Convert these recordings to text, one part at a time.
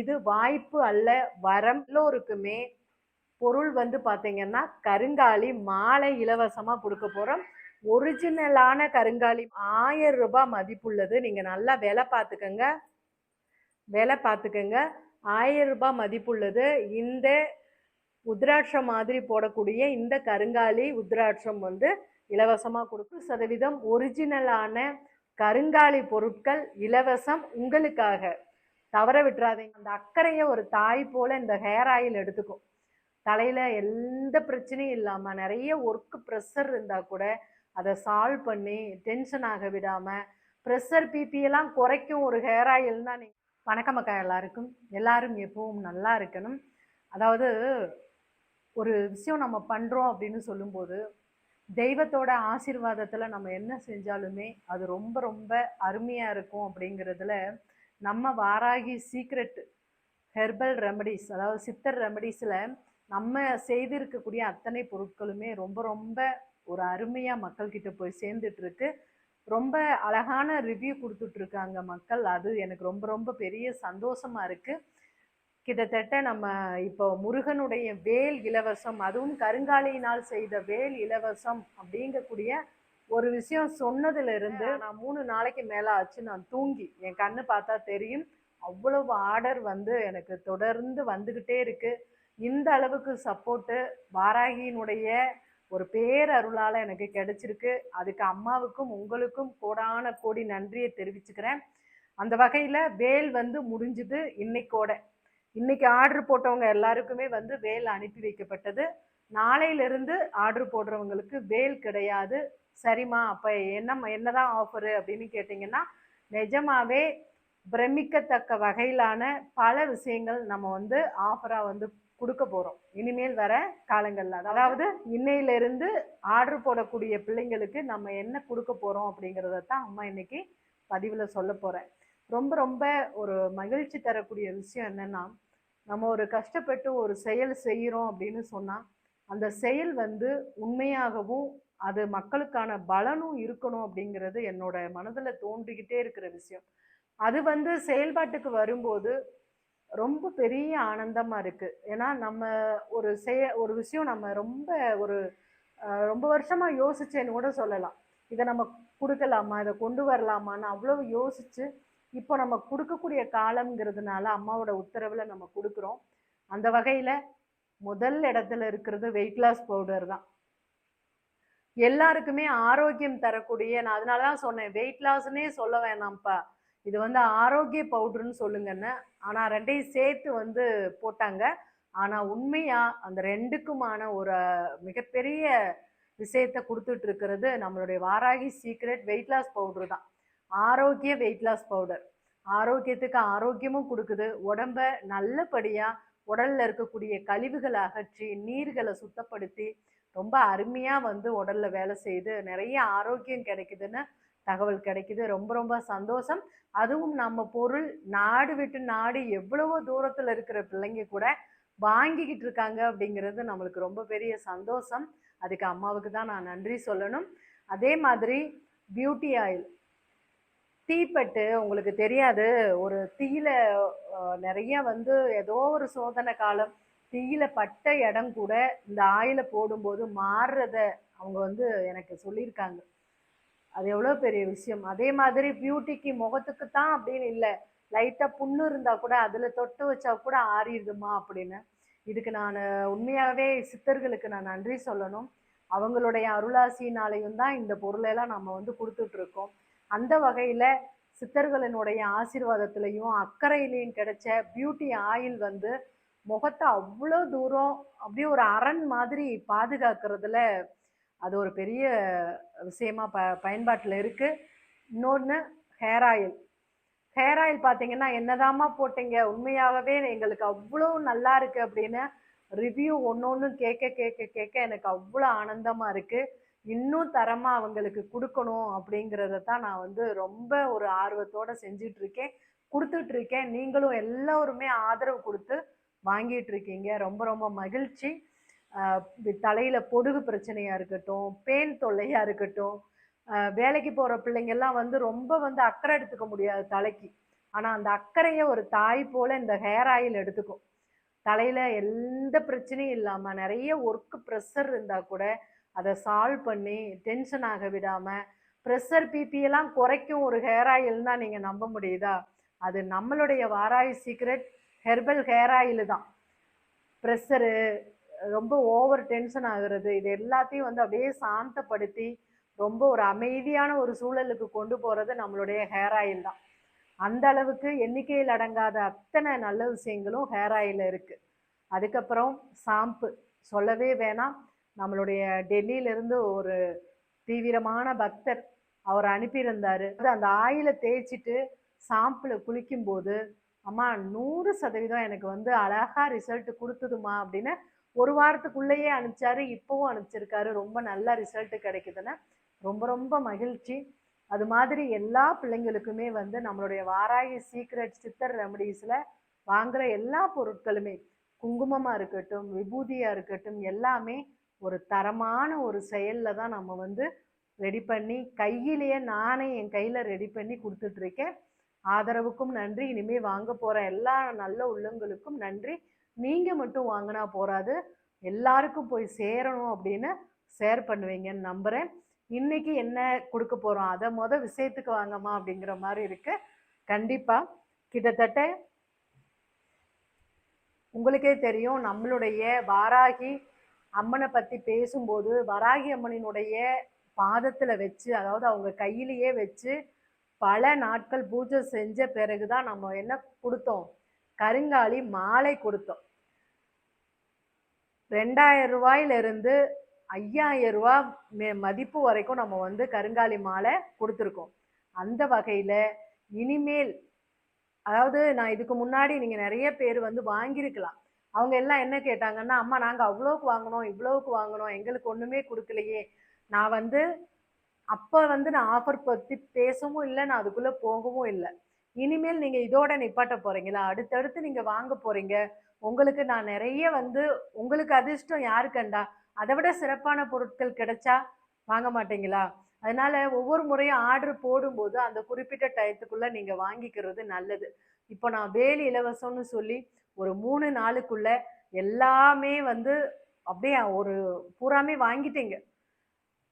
இது வாய்ப்பு அல்ல வரம் எல்லோருக்குமே. பொருள் வந்து பார்த்தீங்கன்னா கருங்காலி மாலை இலவசமாக கொடுக்க போகிறோம் ஒரிஜினலான கருங்காலி ஆயிரம் ரூபாய் மதிப்புள்ளது. நீங்கள் நல்லா விலை பார்த்துக்கங்க. விலை பார்த்துக்கங்க. ஆயிரம் ரூபாய் மதிப்புள்ளது. இந்த உத்ராட்சம் மாதிரி போடக்கூடிய இந்த கருங்காலி உத்ராட்சம் வந்து இலவசமாக கொடுக்கும். சதவீதம் ஒரிஜினலான கருங்காலி பொருட்கள் இலவசம் உங்களுக்காக. தவற விட்டுறாதீங்க அந்த அக்கறையை ஒரு தாய் போல இந்த ஹேர் ஆயில் எடுத்துக்கும். தலையில எந்த பிரச்சனையும் இல்லாம நிறைய ஒர்க் ப்ரெஷர் இருந்தா கூட அதை சால்வ் பண்ணி டென்ஷன் ஆக விடாம ப்ரெஷர் பிபி எல்லாம் குறைக்கும் ஒரு ஹேர் ஆயில் தான் வணக்கம் அக்கா எல்லாருக்கும். எல்லாரும் எப்பவும் நல்லா இருக்கணும். அதாவது ஒரு விஷயம் நம்ம பண்றோம் அப்படின்னு சொல்லும்போது தெய்வத்தோட ஆசீர்வாதத்தில் நம்ம என்ன செஞ்சாலுமே அது ரொம்ப ரொம்ப அருமையாக இருக்கும் அப்படிங்கிறதுல நம்ம வாராகி சீக்ரெட் ஹெர்பல் ரெமடிஸ் அதாவது சித்தர் ரெமடிஸில் நம்ம செய்திருக்கக்கூடிய அத்தனை பொருட்களுமே ரொம்ப ரொம்ப ஒரு அருமையாக மக்கள்கிட்ட போய் சேர்ந்துட்டுருக்கு. ரொம்ப அழகான ரிவ்யூ கொடுத்துட்ருக்காங்க மக்கள். அது எனக்கு ரொம்ப ரொம்ப பெரிய சந்தோஷமாக இருக்குது கிட்டத்தட்ட நம்ம இப்போ முருகனுடைய வேல் இலவசம் அதுவும் கருங்காலியினால் செய்த வேல் இலவசம் அப்படிங்கக்கூடிய ஒரு விஷயம் சொன்னதுல இருந்து நான் மூணு நாளைக்கு மேல ஆச்சு. நான் தூங்கி. என் கண்ணு பார்த்தா தெரியும். அவ்வளவு ஆர்டர் வந்து எனக்கு தொடர்ந்து வந்துகிட்டே இருக்கு. இந்த அளவுக்கு சப்போர்ட்டு வாராகியினுடைய ஒரு பேரருளால எனக்கு கிடைச்சிருக்கு. அதுக்கு அம்மாவுக்கும் உங்களுக்கும் கோடான கோடி நன்றியை தெரிவிச்சுக்கிறேன். அந்த வகையில வேல் வந்து முடிஞ்சுது இன்னைக்கோட. இன்னைக்கு ஆர்டர் போட்டவங்க எல்லாருக்குமே வந்து வேல் அனுப்பி வைக்கப்பட்டது. நாளையிலிருந்து ஆர்டர் போடுறவங்களுக்கு வேல் கிடையாது. சரிம்மா அப்போ என்ன என்னதான் ஆஃபரு அப்படின்னு கேட்டிங்கன்னா நிஜமாவே பிரமிக்கத்தக்க வகையிலான பல விஷயங்கள் நம்ம வந்து ஆஃபராக வந்து கொடுக்க போகிறோம் இனிமேல் வர காலங்களில். அதாவது இன்னையிலிருந்து ஆர்டர் போடக்கூடிய பிள்ளைங்களுக்கு நம்ம என்ன கொடுக்க போகிறோம் அப்படிங்கிறத தான் அம்மா இன்னைக்கு பதிவில் சொல்ல போகிறேன் ரொம்ப ரொம்ப ஒரு மகிழ்ச்சி தரக்கூடிய விஷயம் என்னன்னா நம்ம ஒரு கஷ்டப்பட்டு ஒரு செயல் செய்கிறோம் அப்படின்னு சொன்னால் அந்த செயல் வந்து உண்மையாகவும் அது மக்களுக்கான பலனும் இருக்கணும் அப்படிங்கிறது என்னோட மனதில் தோன்றிக்கிட்டே இருக்கிற விஷயம். அது வந்து செயல்பாட்டுக்கு வரும்போது ரொம்ப பெரிய ஆனந்தமாக இருக்குது ஏன்னா நம்ம ஒரு செய ஒரு விஷயம் நம்ம ரொம்ப ஒரு ரொம்ப வருஷமாக யோசிச்சேன்னு கூட சொல்லலாம். இதை நம்ம கொடுக்கலாமா? இதை கொண்டு வரலாமான்னு அவ்வளவு யோசித்து இப்போ நம்ம கொடுக்கக்கூடிய காலம்ங்கிறதுனால அம்மாவோட உத்தரவில் நம்ம கொடுக்குறோம். அந்த வகையில் முதல் இடத்துல இருக்கிறது வெயிட் லாஸ் பவுடர் தான். எல்லாருக்குமே ஆரோக்கியம் தரக்கூடிய நான் அதனால தான் சொன்னேன் வெயிட் லாஸ்னே சொல்ல வேணாம்ப்பா. இது வந்து ஆரோக்கிய பவுடர்னு சொல்லுங்கன்னு. ஆனால் ரெண்டையும் சேர்த்து வந்து போட்டாங்க. ஆனால் உண்மையாக அந்த ரெண்டுக்குமான ஒரு மிகப்பெரிய விஷயத்த கொடுத்துட்டு இருக்கிறது நம்மளுடைய Varahi secret weight loss powder தான். ஆரோக்கிய வெயிட் லாஸ் பவுடர் ஆரோக்கியத்துக்கு ஆரோக்கியமும் கொடுக்குது. உடம்ப நல்லபடியாக உடலில் இருக்கக்கூடிய கழிவுகளை அகற்றி நீர்களை சுத்தப்படுத்தி ரொம்ப அருமையாக வந்து உடலில் வேலை செய்து நிறைய ஆரோக்கியம் கிடைக்குதுன்னு தகவல் கிடைக்குது. ரொம்ப ரொம்ப சந்தோஷம். அதுவும் நம்ம பொருள் நாடு விட்டு நாடு எவ்வளவோ தூரத்தில் இருக்கிற பிள்ளைங்க கூட வாங்கிக்கிட்டு இருக்காங்க அப்படிங்கிறது நம்மளுக்கு ரொம்ப பெரிய சந்தோஷம். அதுக்கு அம்மாவுக்கு தான் நான் நன்றி சொல்லணும். அதே மாதிரி பியூட்டி ஆயில் தீப்பட்டு உங்களுக்கு தெரியாது ஒரு தீயில நிறைய வந்து ஏதோ ஒரு சோதனை காலம் தீயில பட்ட இடம் கூட இந்த ஆயில போடும்போது மாறுறத அவங்க வந்து எனக்கு சொல்லியிருக்காங்க. அது எவ்வளோ பெரிய விஷயம். அதே மாதிரி பியூட்டிக்கு முகத்துக்கு தான் அப்படின்னு இல்லை. லைட்டாக புண்ணு இருந்தால் கூட அதில் தொட்டு வச்சா கூட ஆறிடுதுமா அப்படின்னு. இதுக்கு நான் உண்மையாகவே சித்தர்களுக்கு நான் நன்றி சொல்லணும். அவங்களுடைய அருளாசினாலையும் தான் இந்த பொருளெல்லாம் நம்ம வந்து கொடுத்துட்ருக்கோம் அந்த வகையில் சித்தர்களினுடைய ஆசீர்வாதத்திலையும் அக்கறையிலையும் கிடைச்ச பியூட்டி ஆயில் வந்து முகத்தை அவ்வளோ தூரம் அப்படியே ஒரு அரண் மாதிரி பாதுகாக்கிறதுல அது ஒரு பெரிய விஷயமா ப பயன்பாட்டில் இருக்குது இன்னொன்று ஹேர் ஆயில் ஹேர் ஆயில் பார்த்தீங்கன்னா என்னதாம்மா போட்டீங்க? உண்மையாகவே எங்களுக்கு அவ்வளோ நல்லா இருக்குது அப்படின்னு ரிவ்யூ ஒன்று ஒன்று கேட்க கேட்க கேட்க எனக்கு அவ்வளோ ஆனந்தமாக இருக்குது இன்னும் தரமாக அவங்களுக்கு கொடுக்கணும் அப்படிங்கிறத தான் நான் வந்து ரொம்ப ஒரு ஆர்வத்தோட செஞ்சுட்டு இருக்கேன். நீங்களும் எல்லோருமே ஆதரவு கொடுத்து வாங்கிட்டு இருக்கீங்க ரொம்ப ரொம்ப மகிழ்ச்சி. தலையில் பொடுகு பிரச்சனையாக இருக்கட்டும் பேன் தொல்லையாக இருக்கட்டும் வேலைக்கு போகிற பிள்ளைங்கள்லாம் வந்து ரொம்ப வந்து அக்கறை எடுத்துக்க முடியாது தலைக்கு. ஆனால் அந்த அக்கறையை ஒரு தாய் போல் இந்த ஹேர் ஆயில் எடுத்துக்கும். தலையில் எந்த பிரச்சனையும் இல்லாமல் நிறைய ஒர்க்கு ப்ரெஷர் இருந்தால் கூட அதை சால்வ் பண்ணி டென்ஷன் ஆக விடாமல் ப்ரெஷர் பிபியெல்லாம் குறைக்கும் ஒரு ஹேர் ஆயில் தான் நம்ப முடியுதா? அது நம்மளுடைய Varahi secret herbal hair oil தான். ப்ரெஷரு ரொம்ப ஓவர் டென்ஷன் ஆகுறது இது எல்லாத்தையும் வந்து அப்படியே சாந்தப்படுத்தி ரொம்ப ஒரு அமைதியான ஒரு சூழலுக்கு கொண்டு போகிறது நம்மளுடைய ஹேர் ஆயில் தான். அந்த அளவுக்கு எண்ணிக்கையில் அடங்காத அத்தனை நல்ல விஷயங்களும் ஹேர் ஆயில் இருக்குது அதுக்கப்புறம் சாம்பு சொல்லவே வேணாம். நம்மளுடைய டெல்லியிலேருந்து ஒரு தீவிரமான பக்தர் அவர் அனுப்பியிருந்தார். அது அந்த ஆயிலை தேய்ச்சிட்டு சாம்பில் குளிக்கும்போது அம்மா நூறு சதவீதம் எனக்கு வந்து அழகாக ரிசல்ட் கொடுத்ததுமா அப்படின்னு ஒரு வாரத்துக்குள்ளேயே அனுப்பிச்சாரு இப்போவும் அனுப்பிச்சிருக்காரு. ரொம்ப நல்ல ரிசல்ட் கிடைக்குதுன்னு ரொம்ப ரொம்ப மகிழ்ச்சி. அது மாதிரி எல்லா பிள்ளைங்களுக்குமே வந்து நம்மளுடைய வாராகி சீக்ரெட் சித்தர் ரெமடிஸில் வாங்குகிற எல்லா பொருட்களுமே குங்குமமாக இருக்கட்டும் விபூதியாக இருக்கட்டும் எல்லாமே ஒரு தரமான ஒரு செயலில் தான் நம்ம வந்து ரெடி பண்ணி கையிலேயே நானே என் கையில் ரெடி பண்ணி கொடுத்துட்ருக்கேன் ஆதரவுக்கும் நன்றி. இனிமே வாங்க போற எல்லா நல்ல உள்ளங்களுக்கும் நன்றி. நீங்க மட்டும் வாங்கினா போறாது. எல்லாருக்கும் போய் சேரணும் அப்படின்னு ஷேர் பண்ணுவீங்கன்னு நம்புறேன். இன்னைக்கு என்ன கொடுக்க போறோம்? அதை முத விஷயத்துக்கு வாங்கம்மா அப்படிங்கிற மாதிரி இருக்கு. கண்டிப்பா கிட்டத்தட்ட உங்களுக்கே தெரியும் நம்மளுடைய வாராகி அம்மனை பத்தி பேசும்போது வராகி அம்மனினுடைய பாதத்துல வச்சு அதாவது அவங்க கையிலேயே வச்சு பல நாட்கள் பூஜை செஞ்ச பிறகு தான் நம்ம என்ன கொடுத்தோம்? கருங்காலி மாலை கொடுத்தோம். ரெண்டாயிரம் ரூபாயிலிருந்து ஐயாயிரம் ரூபா மே- மதிப்பு வரைக்கும் நம்ம வந்து கருங்காலி மாலை கொடுத்துருக்கோம். அந்த வகையில் இனிமேல் அதாவது நான் இதுக்கு முன்னாடி நீங்கள் நிறைய பேர் வந்து வாங்கியிருக்கலாம். அவங்க எல்லாம் என்ன கேட்டாங்கன்னா அம்மா நாங்கள் அவ்வளோக்கு வாங்கினோம் இவ்வளோக்கு வாங்கினோம் எங்களுக்கு ஒன்றுமே கொடுக்கலையே. நான் வந்து அப்போ வந்து நான் ஆஃபர் பற்றி பேசவும் இல்லை நான் அதுக்குள்ளே போகவும் இல்லை. இனிமேல் நீங்கள் இதோட நிப்பாட்ட போகிறீங்களா அடுத்தடுத்து நீங்கள் வாங்க போகிறீங்க உங்களுக்கு நான் நிறைய வந்து உங்களுக்கு அதிர்ஷ்டம் யாரு கண்டா அதை விட சிறப்பான பொருட்கள் கிடைச்சா வாங்க மாட்டீங்களா? அதனால ஒவ்வொரு முறையும் ஆர்டர் போடும்போது அந்த குறிப்பிட்ட டயத்துக்குள்ளே நீங்கள் வாங்கிக்கிறது நல்லது. இப்போ நான் வேலி இலவசம்னு சொல்லி ஒரு மூணு நாளுக்குள்ளே எல்லாமே வந்து அப்படியே ஒரு பூராமே வாங்கிட்டீங்க.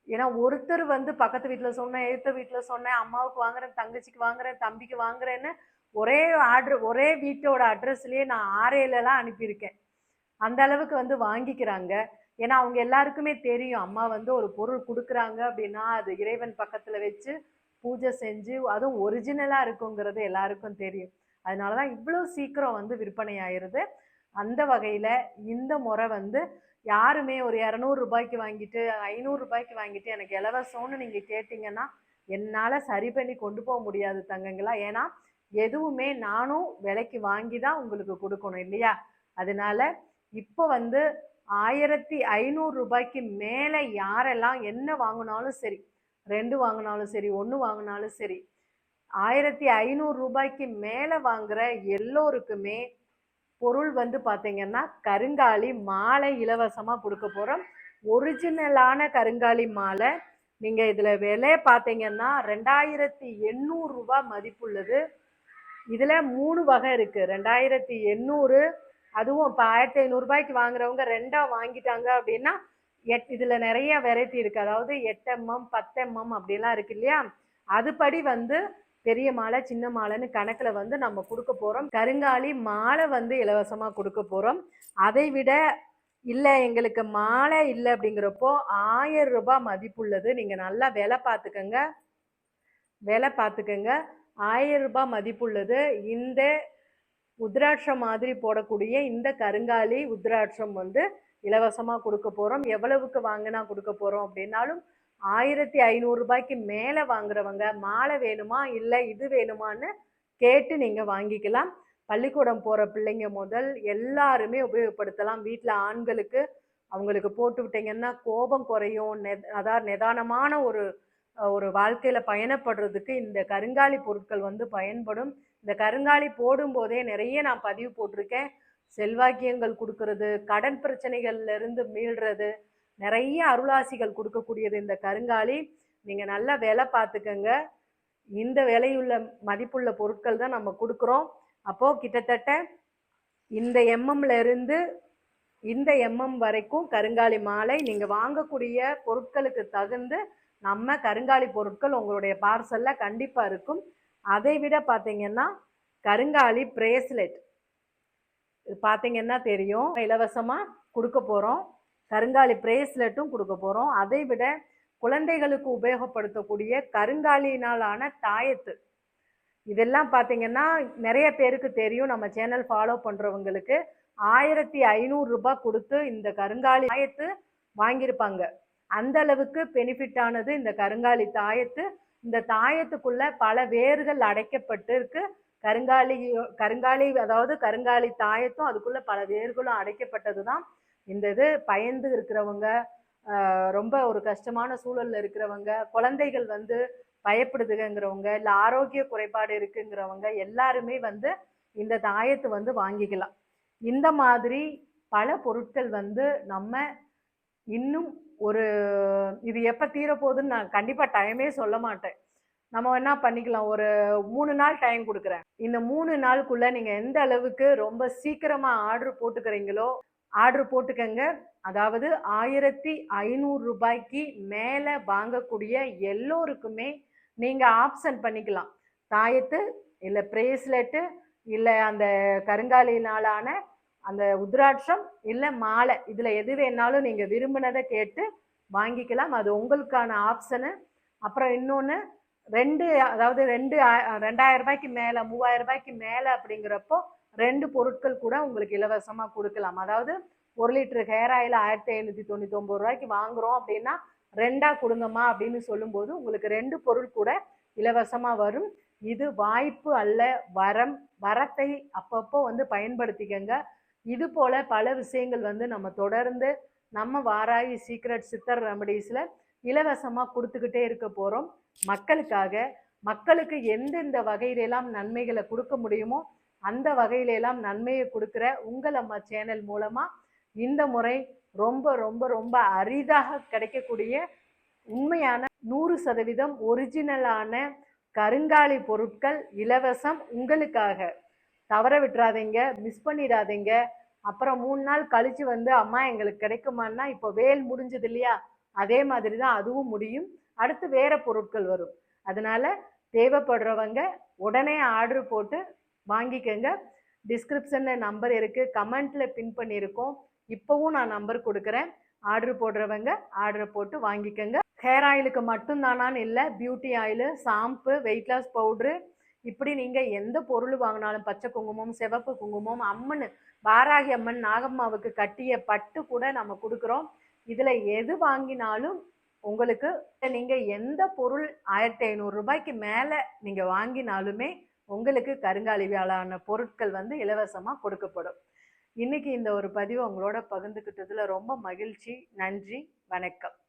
ஏன்னா ஒருத்தர் வந்து பக்கத்து வீட்டில் சொன்னேன் எழுத்த வீட்டில் சொன்னேன் அம்மாவுக்கு வாங்குறேன் தங்கச்சிக்கு வாங்குறேன் தம்பிக்கு வாங்குறேன்னு ஒரே ஆர்டர் ஒரே வீட்டோட அட்ரஸ்லேயே நான் ஆரேலலாம் அனுப்பியிருக்கேன். அந்த அளவுக்கு வந்து வாங்கிக்கிறாங்க. ஏன்னா அவங்க எல்லாருக்குமே தெரியும். அம்மா வந்து ஒரு பொருள் கொடுக்குறாங்க அப்படின்னா அது இறைவன் பக்கத்தில் வச்சு பூஜை செஞ்சு அதுவும் ஒரிஜினலாக இருக்குங்கிறது எல்லாருக்கும் தெரியும். அதனால தான் இவ்வளோ சீக்கிரம் வந்து விற்பனை ஆயிடுது அந்த வகையில் இந்த முறை வந்து யாருமே ஒரு இரநூறுபாய்க்கு வாங்கிட்டு ஐநூறு ரூபாய்க்கு வாங்கிட்டு எனக்கு இலவசம்னு நீங்கள் கேட்டிங்கன்னா என்னால் சரி பண்ணி கொண்டு போக முடியாது தங்கங்களா. ஏன்னா எதுவுமே நானும் விலைக்கு வாங்கி தான் உங்களுக்கு கொடுக்கணும் இல்லையா? அதனால இப்போ வந்து ஆயிரத்தி ஐநூறு ரூபாய்க்கு மேலே யாரெல்லாம் என்ன வாங்கினாலும் சரி ரெண்டு வாங்கினாலும் சரி ஒன்று வாங்கினாலும் சரி ஆயிரத்தி ஐநூறு ரூபாய்க்கு மேலே வாங்குற எல்லோருக்குமே பொருள் வந்து பார்த்தீங்கன்னா கருங்காலி மாலை இலவசமாக கொடுக்க போகிறோம் ஒரிஜினலான கருங்காலி மாலை நீங்கள் இதில் விலை பார்த்தீங்கன்னா ரெண்டாயிரத்தி எண்ணூறு மதிப்புள்ளது. இதில் மூணு வகை இருக்குது ரெண்டாயிரத்தி எண்ணூறு அதுவும் இப்போ ஆயிரத்தி ஐநூறுரூபாய்க்கு வாங்குறவங்க ரெண்டாக வாங்கிட்டாங்க அப்படின்னா எட் இதில் நிறைய வெரைட்டி இருக்குது அதாவது எட்டு எம்எம் பத்து எம்எம் அப்படிலாம் இருக்கு இல்லையா? அதுபடி வந்து பெரிய மாலை சின்ன மாலைன்னு கணக்கில் வந்து நம்ம கொடுக்க போகிறோம் கருங்காலி மாலை வந்து இலவசமாக கொடுக்க போகிறோம் அதை விட இல்லை எங்களுக்கு மாலை இல்லை அப்படிங்கிறப்போ ஆயிரம் ரூபாய் மதிப்புள்ளது. நீங்கள் நல்லா விலை பார்த்துக்கங்க. விலை பார்த்துக்கங்க. ஆயிரம் ரூபாய் மதிப்புள்ளது. இந்த உத்ராட்சம் மாதிரி போடக்கூடிய இந்த கருங்காலி உத்ராட்சம் வந்து இலவசமாக கொடுக்க போகிறோம் எவ்வளவுக்கு வாங்கினா கொடுக்க போகிறோம் அப்படின்னாலும் ஆயிரத்தி ஐநூறு ரூபாய்க்கு மேலே வாங்குறவங்க மாலை வேணுமா இல்லை இது வேணுமான்னு கேட்டு நீங்கள் வாங்கிக்கலாம். பள்ளிக்கூடம் போகிற பிள்ளைங்க முதல் எல்லாருமே உபயோகப்படுத்தலாம். வீட்டில் ஆண்களுக்கு அவங்களுக்கு போட்டு விட்டீங்கன்னா கோபம் குறையும். நெ அதாவது நிதானமான ஒரு ஒரு வாழ்க்கையில் பயணப்படுறதுக்கு இந்த கருங்காலி பொருட்கள் வந்து பயன்படும். இந்த கருங்காலி போடும்போதே நிறைய நான் பதிவு போட்டிருக்கேன். செல்வாக்கியங்கள் கொடுக்கறது கடன் பிரச்சனைகள்லேருந்து மீள்றது நிறைய அருளாசிகள் கொடுக்கக்கூடியது இந்த கருங்காலி. நீங்கள் நல்லா விலை பார்த்துக்கங்க. இந்த விலையுள்ள மதிப்புள்ள பொருட்கள் தான் நம்ம கொடுக்குறோம். அப்போது கிட்டத்தட்ட இந்த எம்எம்ல இருந்து இந்த எம்எம் வரைக்கும் கருங்காலி மாலை நீங்கள் வாங்கக்கூடிய பொருட்களுக்கு தகுந்து நம்ம கருங்காலி பொருட்கள் உங்களுடைய பார்சலில் கண்டிப்பாக இருக்கும். அதை விட பார்த்தீங்கன்னா கருங்காலி பிரேஸ்லெட். பார்த்தீங்கன்னா தெரியும். இலவசமாக கொடுக்க போகிறோம் கருங்காலி பிரேஸ்லெட்டும் கொடுக்க போகிறோம் அதை விட குழந்தைகளுக்கு உபயோகப்படுத்தக்கூடிய கருங்காலினாலான தாயத்து. இதெல்லாம் பார்த்தீங்கன்னா நிறைய பேருக்கு தெரியும். நம்ம சேனல் ஃபாலோ பண்ணுறவங்களுக்கு ஆயிரத்தி ஐநூறுரூபா கொடுத்து இந்த கருங்காலி தாயத்து வாங்கியிருப்பாங்க. அந்த அளவுக்கு பெனிஃபிட் ஆனது இந்த கருங்காலி தாயத்து. இந்த தாயத்துக்குள்ள பல வேர்கள் அடைக்கப்பட்டு இருக்கு. கருங்காலி கருங்காலி அதாவது கருங்காலி தாயத்தும் அதுக்குள்ள பல வேர்களும் அடைக்கப்பட்டது தான் இந்த இது பயந்து இருக்கிறவங்க ரொம்ப ஒரு கஷ்டமான சூழல்ல இருக்கிறவங்க குழந்தைகள் வந்து பயப்படுதுங்கிறவங்க இல்லை ஆரோக்கிய குறைபாடு இருக்குங்கிறவங்க எல்லாருமே வந்து இந்த தாயத்து வந்து வாங்கிக்கலாம். இந்த மாதிரி பல பொருட்கள் வந்து நம்ம இன்னும் ஒரு இது எப்போ தீரப்போகுதுன்னு நான் கண்டிப்பாக டைமே சொல்ல மாட்டேன். நம்ம என்ன பண்ணிக்கலாம். ஒரு மூணு நாள் டைம் கொடுக்குறேன். இந்த மூணு நாளுக்குள்ளே நீங்கள் எந்த அளவுக்கு ரொம்ப சீக்கிரமாக ஆர்டர் போட்டுக்கிறீங்களோ ஆர்டர் போட்டுக்கங்க. அதாவது ஆயிரத்தி ஐநூறு ரூபாய்க்கு மேலே வாங்கக்கூடிய எல்லோருக்குமே நீங்கள் ஆப்ஷன் பண்ணிக்கலாம். தாயத்து இல்லை பிரேஸ்லெட்டு இல்லை அந்த கருங்காலினாலான அந்த உத்ராட்சம் இல்லை மாலை. இதில் எது வேணாலும் நீங்கள் விரும்பினதை கேட்டு வாங்கிக்கலாம். அது உங்களுக்கான ஆப்ஷனு அப்புறம் இன்னொன்று ரெண்டு அதாவது ரெண்டு ஆ- ரெண்டாயிரம் ரூபாய்க்கு மேலே மூவாயிரம் ரூபாய்க்கு மேலே அப்படிங்கிறப்போ ரெண்டு பொருட்கள் கூட உங்களுக்கு இலவசமாக கொடுக்கலாம். அதாவது ஒரு லிட்டர் ஹேர் ஆயில் ஆயிரத்தி ஐநூத்தி தொண்ணூற்றி ஒம்பது ரூபாய்க்கு வாங்குறோம் அப்படின்னா ரெண்டாக கொடுங்கம்மா அப்படின்னு சொல்லும்போது உங்களுக்கு ரெண்டு பொருள் கூட இலவசமாக வரும். இது வாய்ப்பு அல்ல வரம் வரத்தை அப்பப்போ வந்து பயன்படுத்திக்கங்க. இது போல் பல விஷயங்கள் வந்து நம்ம தொடர்ந்து நம்ம வாராகி சீக்ரெட் சித்தர் ரெமடிஸில் இலவசமாக கொடுத்துக்கிட்டே இருக்க போகிறோம் மக்களுக்காக மக்களுக்கு எந்தெந்த வகையிலெல்லாம் நன்மைகளை கொடுக்க முடியுமோ அந்த வகையிலெல்லாம் நன்மையை கொடுக்குற உங்கள் அம்மா சேனல் மூலமா இந்த முறை ரொம்ப ரொம்ப ரொம்ப அரிதாக கிடைக்கக்கூடிய உண்மையான நூறு சதவீதம் ஒரிஜினலான கருங்காலி பொருட்கள் இலவசம் உங்களுக்காக. தவற விட்டுறாதீங்க மிஸ் பண்ணிடாதீங்க. அப்புறம் மூணு நாள் கழிச்சு வந்து அம்மா எங்களுக்கு கிடைக்குமான்னா இப்போ வேல் முடிஞ்சது இல்லையா? அதே மாதிரி தான் அதுவும் முடியும். அடுத்து வேற பொருட்கள் வரும். அதனால தேவைப்படுறவங்க உடனே ஆர்டர் போட்டு வாங்கிக்கங்க. டிஸ்கிரிப்ஷனில் நம்பர் இருக்குது கமெண்ட்டில் பின் பண்ணியிருக்கோம். இப்போவும் நான் நம்பர் கொடுக்குறேன். ஆர்டர் போடுறவங்க ஆர்டரை போட்டு வாங்கிக்கோங்க. ஹேர் ஆயிலுக்கு மட்டும்தானான்னு இல்லை. Beauty oil shampoo weight loss powder இப்படி நீங்கள் எந்த பொருள் வாங்கினாலும் பச்சை குங்குமம் சிவப்பு குங்குமம் அம்மன் வாராகி அம்மன் நாகம்மாவுக்கு கட்டிய பட்டு கூட நம்ம கொடுக்குறோம். இதில் எது வாங்கினாலும் உங்களுக்கு நீங்கள் எந்த பொருள் ஆயிரத்தி ஐநூறு ரூபாய்க்கு மேலே நீங்கள் வாங்கினாலுமே உங்களுக்கு கருங்காலிவியாலான பொருட்கள் வந்து இலவசமாக கொடுக்கப்படும். இன்னைக்கு இந்த ஒரு பதிவு உங்களோட பகிர்ந்துக்கிட்டதில் ரொம்ப மகிழ்ச்சி. நன்றி. வணக்கம்.